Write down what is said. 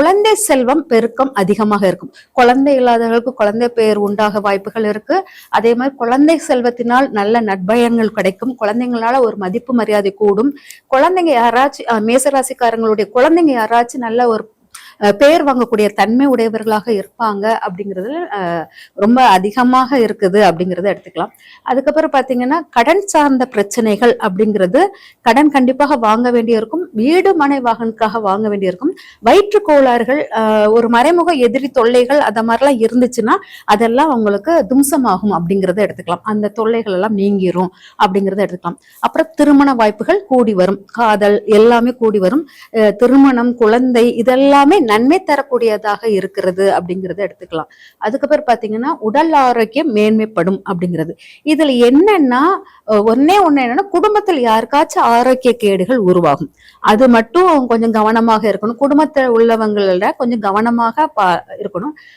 குழந்தை செல்வம் பெருக்கம் அதிகமாக இருக்கும். குழந்தை இல்லாதவர்களுக்கு குழந்தை பெயர் உண்டாக வாய்ப்புகள் இருக்கு. அதே மாதிரி குழந்தை செல்வத்தினால் நல்ல நட்பயங்கள் கிடைக்கும். குழந்தைங்களால ஒரு மதிப்பு மரியாதை கூடும். குழந்தைங்க யாராச்சும் மேசராசிக்காரங்களுடைய குழந்தைங்க யாராச்சும் நல்ல ஒரு பெயர் பேர் வாங்கக்கூடிய தன்மை உடையவர்களாக இருப்பாங்க அப்படிங்கிறது ரொம்ப அதிகமாக இருக்குது அப்படிங்கிறத எடுத்துக்கலாம். அதுக்கப்புறம் பார்த்தீங்கன்னா கடன் சார்ந்த பிரச்சனைகள் அப்படிங்கிறது கடன் கண்டிப்பாக வாங்க வேண்டியிருக்கும். வீடு மனை வாகனுக்காக வாங்க வேண்டியிருக்கும். வயிற்று கோளாறுகள் ஒரு மறைமுக எதிரி தொல்லைகள் அந்த மாதிரிலாம் இருந்துச்சுன்னா அதெல்லாம் உங்களுக்கு தும்சமாகும் அப்படிங்கிறத எடுத்துக்கலாம். அந்த தொல்லைகள் எல்லாம் நீங்கிரும் அப்படிங்கிறத எடுத்துக்கலாம். அப்புறம் திருமண வாய்ப்புகள் கூடி வரும். காதல் எல்லாமே கூடி வரும். அஹ், திருமணம் குழந்தை இதெல்லாமே நன்மை தரக்கூடியதாக இருக்கிறது அப்படிங்கிறத எடுத்துக்கலாம். அதுக்கப்புறம் பாத்தீங்கன்னா உடல் ஆரோக்கியம் மேன்மைப்படும் அப்படிங்கிறது. இதுல என்னன்னா ஒன்னே ஒண்ணு என்னன்னா குடும்பத்தில் யாருக்காச்சும் ஆரோக்கிய கேடுகள் உருவாகும். அது மட்டும் கொஞ்சம் கவனமாக இருக்கணும். குடும்பத்தில் உள்ளவங்கள கொஞ்சம் கவனமாக பா இருக்கணும்.